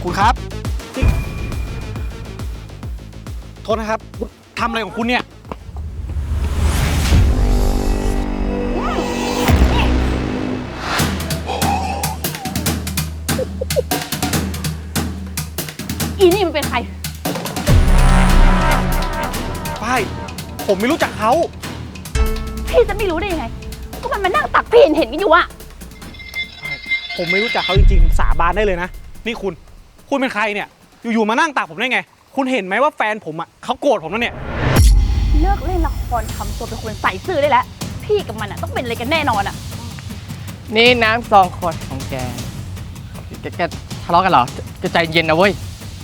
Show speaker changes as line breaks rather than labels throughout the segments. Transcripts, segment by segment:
อคุณครับนี่โทษนะครับคุณทำอะไรของคุณเนี่ย
อีนี่มันเป็นใคร
ป้าย ผมไม่รู้จักเขา
พี่จะไม่รู้ได้ยังไง ก็มันมานั่งตักพี่เห็นเห็นๆกันอยู่อะ
ผมไม่รู้จักเขาจริงๆ สาบานได้เลยนะ นี่คุณ คุณเป็นใครเนี่ย อยู่ ๆ มานั่งตักผมได้ไง คุณเห็นไหมว่าแฟนผมอะเขาโกรธผมแล้วเนี่ย
เลิกเล่นละครทำตัวเป็นคนใส่ซื่อได้แล้ว พี่กับมันอะต้องเป็นอะไรกันแน่นอนอะ
นี่น้ำซองขวดของแก แกแกทะเลาะกันเหรอแกใจเย็นนะเว้ย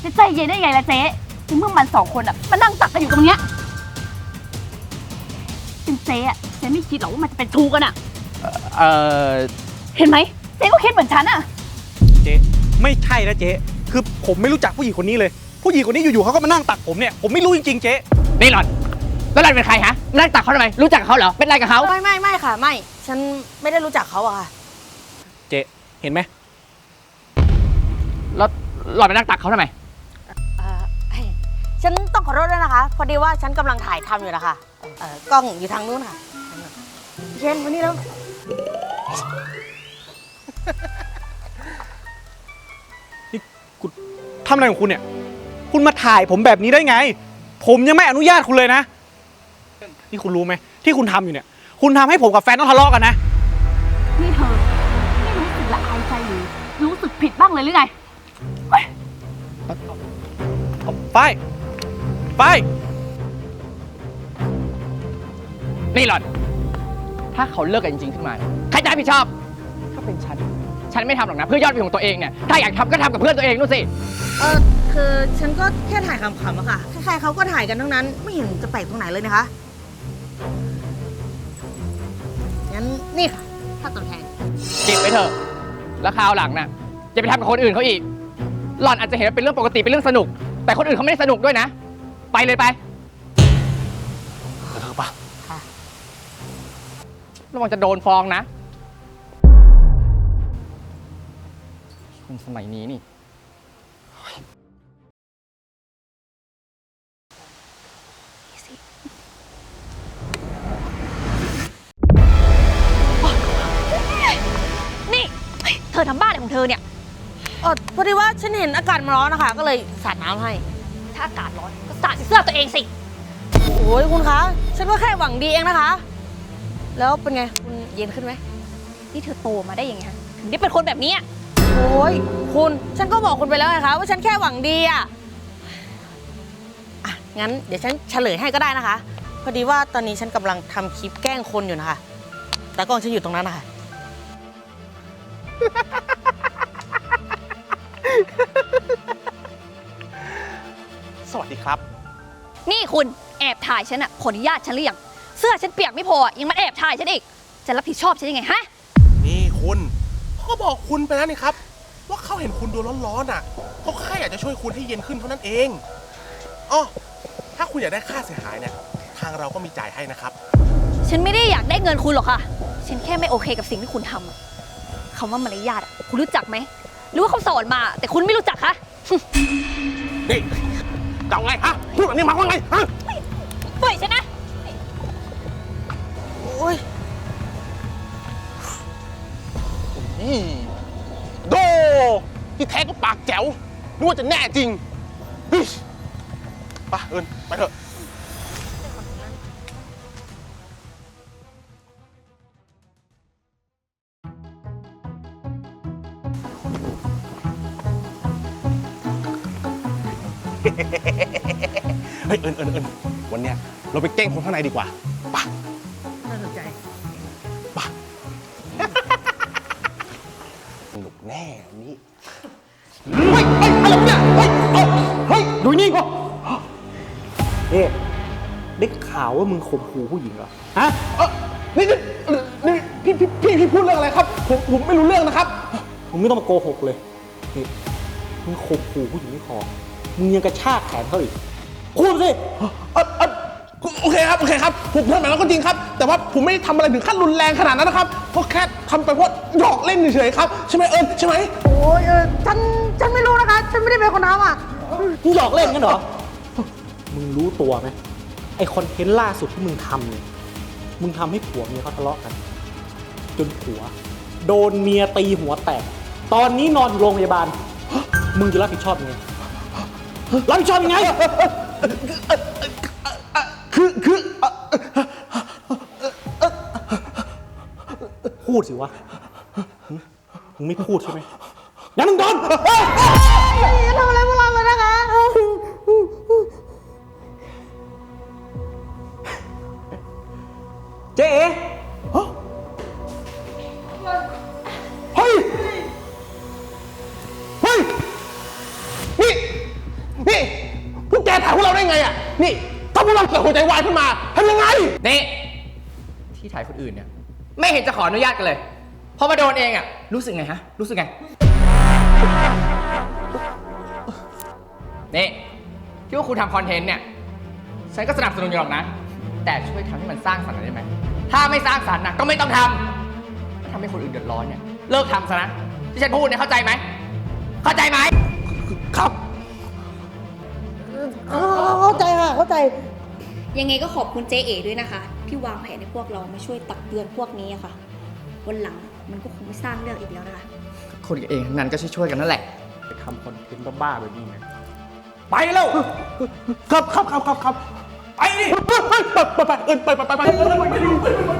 จะใจเย็นได้ไงล่ะเจ๊ในเมื่อมันสองคนอะมานั่งตักกันอยู่ตรงเนี้ยเป็นเจ๊อะเจ๊ไม่คิดหรอกว่ามันจะเป็นชูกันอะ
เออ
เห็นไหมเจ๊ก็คิดเหมือนฉันอะ
เจ๊ไม่ใช่นะเจ๊ คือผมไม่รู้จักผู้หญิงคนนี้เลย ผู้หญิงคนนี้อยู่ๆเขาก็มานั่งตักผมเนี่ย ผมไม่รู้จริงๆเจ๊
นี่หล่อนแล้วหล่อนเป็นใครฮะมานั่งตักเขาทำไมรู้จักเขาเหรอเป็นอะไรกับเขา
ไม่ไม่ไม่ค่ะ ไม่ ฉันไม่ได้รู้จักเขาอะค่ะ
เจ๊เห็นไหม
แล้วหล่อนไปนั่งตักเขาทำไม
เอ่อฉันต้องขอโทษด้วยนะคะ พอดีว่าฉันกำลังถ่ายทำอยู่นะคะเอ่อกล้องอยู่ทางนู้นค่ะเชนวันนี้แล้ว
ทำอะไรของคุณเนี่ย คุณมาถ่ายผมแบบนี้ได้ไง ผมยังไม่อนุญาตคุณเลยนะ นี่คุณรู้ไหมที่คุณทำอยู่เนี่ย คุณทำให้ผมกับแฟนต้องทะเลาะกันนะ
นี่เธอ ไม่รู้สึกละอายใจหรือรู้สึกผิดบ้างเลยหรือไง
ไป ไป
นี่หล่อน ถ้าเขาเลิกกันจริงๆขึ้นมาใครจะรับผิดชอบ ถ้าเป็นฉัน ฉันไม่ทำหรอกนะ เพื่อยอดวิวของตัวเองเนี่ย ถ้าอยากทำก็ทำกับเพื่อนตัวเองนู่นสิ
เออคือฉันก็แค่ถ่ายขำๆอะค่ะ ใครๆเขาก็ถ่ายกันทั้งนั้น ไม่เห็นจะแปลกตรงไหนเลยนะคะ งั้นนี่ค่ะค่าตอบแทน
จิบไปเถอะ แล้วคราวหลังน่ะอย่าไปทำกับคนอื่นเขาอีก หล่อนอาจจะเห็นว่าเป็นเรื่องปกติเป็นเรื่องสนุก แต่คนอื่นเขาไม่ได้สนุกด้วยนะ ไปเลยไป
เออปะ
ระวังจะโดนฟ้องนะ คนสมัยนี้นี่
นี่ ธอทำบ้าอะไรของเธอเนี่ย
เออพอดีว่าฉันเห็นอากาศมันร้อนนะคะ ก็เลยสาดน้ำให้
ถ้าอากาศร้อนก็สาดเสื้อตัวเองสิ
โอ้ยคุณคะ ฉันก็แค่หวังดีเองนะคะ แล้วเป็นไง คุณเย็นขึ้นไหม
นี่เธอโตมาได้ยังไงฮะถึงได้เป็นคนแบบนี้อะ
โอ้ยคุณฉันก็บอกคุณไปแล้วไงคะว่าฉันแค่หวังดีอะอะงั้นเดี๋ยวฉันเฉลยให้ก็ได้นะคะ พอดีว่าตอนนี้ฉันกำลังทำคลิปแกล้งคนอยู่นะคะแต่กล้องฉันอยู่ตรงนั้นนะคะ
สวัสดีครับ
นี่คุณแอบถ่ายฉันอะขออนุญาตฉันหรือยังเสื้อฉันเปียกไม่พออะยังมาแอบถ่ายฉันอีก จะรับผิดชอบฉันยังไงฮะ
นี่คุณเขาก็บอกคุณไปแล้วนี่ครับ ว่าเขาเห็นคุณดูร้อนๆอะเขาแค่อยากจะช่วยคุณให้เย็นขึ้นเท่านั้นเองอ๋อถ้าคุณอยากได้ค่าเสียหายเนี่ย ทางเราก็มีจ่ายให้นะครับ
ฉันไม่ได้อยากได้เงินคุณหรอกค่ะ ฉันแค่ไม่โอเคกับสิ่งที่คุณทำอะ คำว่ามารยาทอะคุณรู้จักไหมหรือว่าเขาสอนมา แต่คุณไม่รู้จักคะ
นี่จะเอาไงฮะพูดแบบนี้หมายความว่าไงฮะ
ปล่อยฉันนะ
โอ้ย
อีโด ที่แท้ก็ปากแจ๋วนึกว่าจะแน่จริงเฮ้ยไปเอิญไปเถอะ เฮ้ยเอิญเอิญเอิญวันเนี้ยเราไปแกล้งคนข้างในดีกว่าไป
น่าสนใจ
สนุกแน่วันนี้เฮ้ยเฮ้ยอะไรวะเนี่ยเฮ้ยเอาเฮ้ย
ดูนี่เอ๊ะได้ข่าวว่ามึงข่มขู่ผู้หญิงเหรอ ฮะ
เอ้อนี่นี่นี่พี่พี่พี่พี่พูดเรื่องอะไรครับผมผมไม่รู้เรื่องนะครับ
มึงไม่ต้องมาโกหกเลยนี่มึงข่มขู่ผู้หญิงไม่พอ มึงยังกระชากแขนเขาอีกพูดสิ
เออเออโอเคครับ โอเคครับ ผมพูดแบบนั้นก็จริงครับ แต่ว่าผมไม่ได้ทำอะไรถึงขั้นรุนแรงขนาดนั้นนะครับก็แค่ทำไปเพราะหยอกเล่นเฉยๆครับ ใช่ไหมเอิญใช่ไหม
โอ้ยเออฉัน ฉันไม่รู้นะคะ
หยอกเล่นกันเหรอ มึงรู้ตัวไหมไอคอนเทนต์ล่าสุดที่มึงทำเนี่ย มึงทำให้ผัวเมียเขาทะเลาะกัน จนผัว โดนเมียตีหัวแตก ตอนนี้นอนอยู่โรงพยาบาล มึงจะรับผิดชอบยังไง รับผิดชอบยังไง คือคือพูดสิวะหึมึงไม่พูดใช่ไหมงั้นมึงโดน
ได้ไงอะ นี่ ถ้าพวกเราเกิดหัวใจวายขึ้นมาทำยังไง
นี่ที่ถ่ายคนอื่นเนี่ย ไม่เห็นจะขออนุญาตกันเลยพอมาโดนเองอะรู้สึกไงฮะ รู้สึกไง นี่ที่ว่าคุณทำคอนเทนต์เนี่ย ฉันก็สนับสนุนอยู่หรอกนะ แต่ช่วยทำให้มันสร้างสรรค์หน่อยได้ไหม ถ้าไม่สร้างสรรค์นะก็ไม่ต้องทำถ้าทำให้คนอื่นเดือดร้อนเนี่ย เลิกทำซะนะ ที่ฉันพูดเนี่ยเข้าใจไหม เข้าใจไหม
ครับ
เข้าใจค่ะเข้าใจ
ยังไงก็ขอบคุณเจ๊เอ๋ด้วยนะคะ ที่วางแผนให้พวกเรามาช่วยตักเตือนพวกนี้อะค่ะ วันหลังมันก็คงไม่สร้างเรื่องอีกแล้วนะคะ
คนกันเองทั้งนั้นก็ช่วยๆกันนั่นแหละ
ไปทำคอนเทนต์บ้าๆแบบนี้ไงไปแล้วครับครับครับครับครับไปดิไปไปไปไปไปไปไปไปไปไป